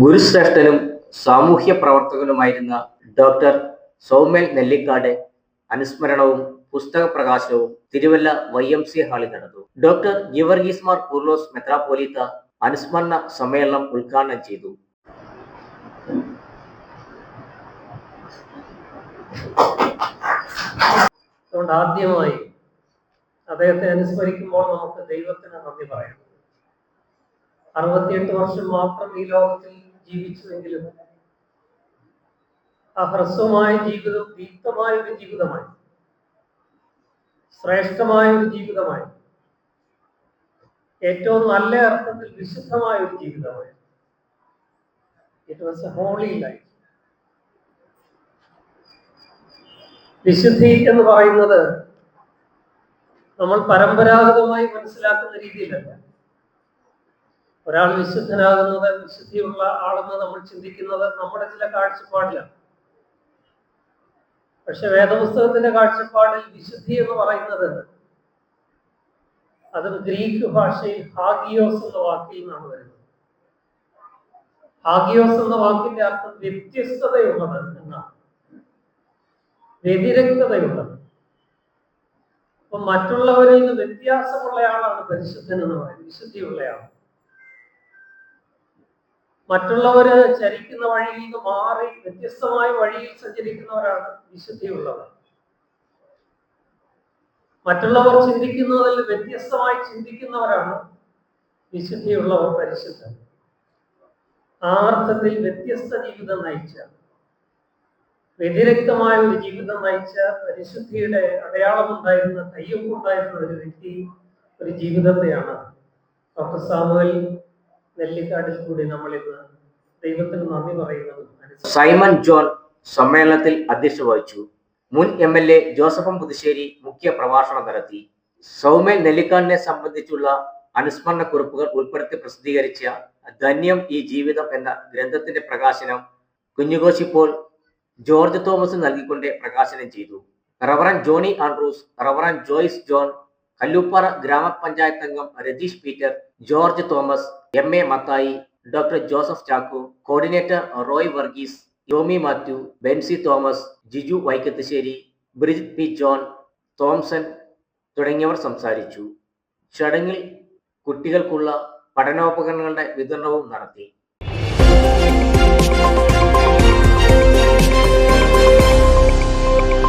ഗുരുശ്രേഷ്ഠനും സാമൂഹ്യ പ്രവർത്തകനുമായിരുന്ന ഡോക്ടർ സൗമ്യൽ നെല്ലിക്കാട് അനുസ്മരണവും പുസ്തക പ്രകാശനവും തിരുവല്ല വൈ എം സി ഹാളിൽ നടന്നു. ഡോക്ടർ ഗിവർഗീസ് മാർ കുർലോസ് മെത്രാപോലീത്ത അനുസ്മരണ സമ്മേളനം ഉദ്ഘാടനം ചെയ്തു. അതുകൊണ്ട് ആദ്യമായി അദ്ദേഹത്തെ അനുസ്മരിക്കുമ്പോൾ നമുക്ക് ദൈവത്തിന് നന്ദി പറയാം. അറുപത്തിയെട്ട് വർഷം മാത്രം ഈ ലോകത്തിൽ ജീവിച്ചുവെങ്കിലും ആ ഹ്രസ്വമായ ജീവിതം ദീപ്തമായ ഒരു ജീവിതമായി. ശ്രേഷ്ഠമായ ഒരു ജീവിതമായി. ഏറ്റവും നല്ല അർത്ഥത്തിൽ വിശുദ്ധമായ ഒരു ജീവിതമായി. It was a holy life വിശുദ്ധി എന്ന് പറയുന്നത് നമ്മൾ പരമ്പരാഗതമായി മനസ്സിലാക്കുന്ന രീതിയിലല്ല. ഒരാൾ വിശുദ്ധനാകുന്നത് വിശുദ്ധിയുള്ള ആളെന്ന് നമ്മൾ ചിന്തിക്കുന്നത് നമ്മുടെ ചില കാഴ്ചപ്പാടിലാണ്. പക്ഷെ വേദപുസ്തകത്തിന്റെ കാഴ്ചപ്പാടിൽ വിശുദ്ധി എന്ന് പറയുന്നത് അത് ഗ്രീക്ക് ഭാഷയിൽ ഹാഗിയോസ് എന്ന വാക്കിൽ നിന്നാണ് വരുന്നത്. ഹാഗിയോസ് എന്ന വാക്കിന്റെ അർത്ഥം വ്യത്യസ്തതയുള്ളത് എന്നാണ്. വ്യതിരക്തതയുള്ളത്. അപ്പൊ മറ്റുള്ളവരിൽ നിന്ന് വ്യത്യാസമുള്ളയാളാണ് പരിശുദ്ധൻ എന്ന് പറയുന്നത് വിശുദ്ധിയുള്ളയാൾ മറ്റുള്ളവര് ചരിക്കുന്ന വഴിയിൽ നിന്ന് മാറി വ്യത്യസ്തമായ വഴിയിൽ സഞ്ചരിക്കുന്നവരാണ് വിശുദ്ധിയുള്ളവർ. മറ്റുള്ളവർ ചിന്തിക്കുന്നതിൽ വ്യത്യസ്തമായി ചിന്തിക്കുന്നവരാണ് വിശുദ്ധിയുള്ളവർ പരിശുദ്ധ ആർത്ഥത്തിൽ വ്യത്യസ്ത ജീവിതം നയിച്ച വ്യതിരക്തമായ ഒരു ജീവിതം നയിച്ച പരിശുദ്ധിയുടെ അടയാളമുണ്ടായിരുന്ന കയ്യൊപ്പുണ്ടായിരുന്ന ഒരു വ്യക്തി ഒരു ജീവിതത്തെയാണ്. ഡോക്ടർ സാമുവൽ നെല്ലിക്കാടിൽ കൂടി നമ്മൾ ഇന്ന് ദൈവത്തിന് നന്ദി പറയുന്നത് സൈമൺ ജോൺ സമ്മേളനത്തിൽ അധ്യക്ഷ വഹിച്ചു. മുൻ എം എൽ എ ജോസഫം പുതുശ്ശേരി മുഖ്യ പ്രഭാഷണം നടത്തി. സൗമ്യ നെല്ലിക്കാടിനെ സംബന്ധിച്ചുള്ള അനുസ്മരണ കുറിപ്പുകൾ ഉൾപ്പെടുത്തി പ്രസിദ്ധീകരിച്ച ധന്യം ഈ ജീവിതം എന്ന ഗ്രന്ഥത്തിന്റെ പ്രകാശനം കുഞ്ഞുകോശിപ്പോൾ ജോർജ് തോമസ് നൽകിക്കൊണ്ട് പ്രകാശനം ചെയ്തു. Reverend Johnny Andrews reverend Joyce John Kalluppara ഗ്രാമപഞ്ചായത്ത് അംഗം Rajeesh Peter George Thomas M A Mathai doctor Joseph Chacko coordinator Roy Varghese Yomi Mathew Benzy Thomas Jiju Vaikathussery Brijith P John Thomson തുടങ്ങിയവർ സംസാരിച്ചു. ചടങ്ങിൽ കുട്ടികൾക്കുള്ള പഠനോപകരണങ്ങളുടെ വിതരണവും നടത്തി.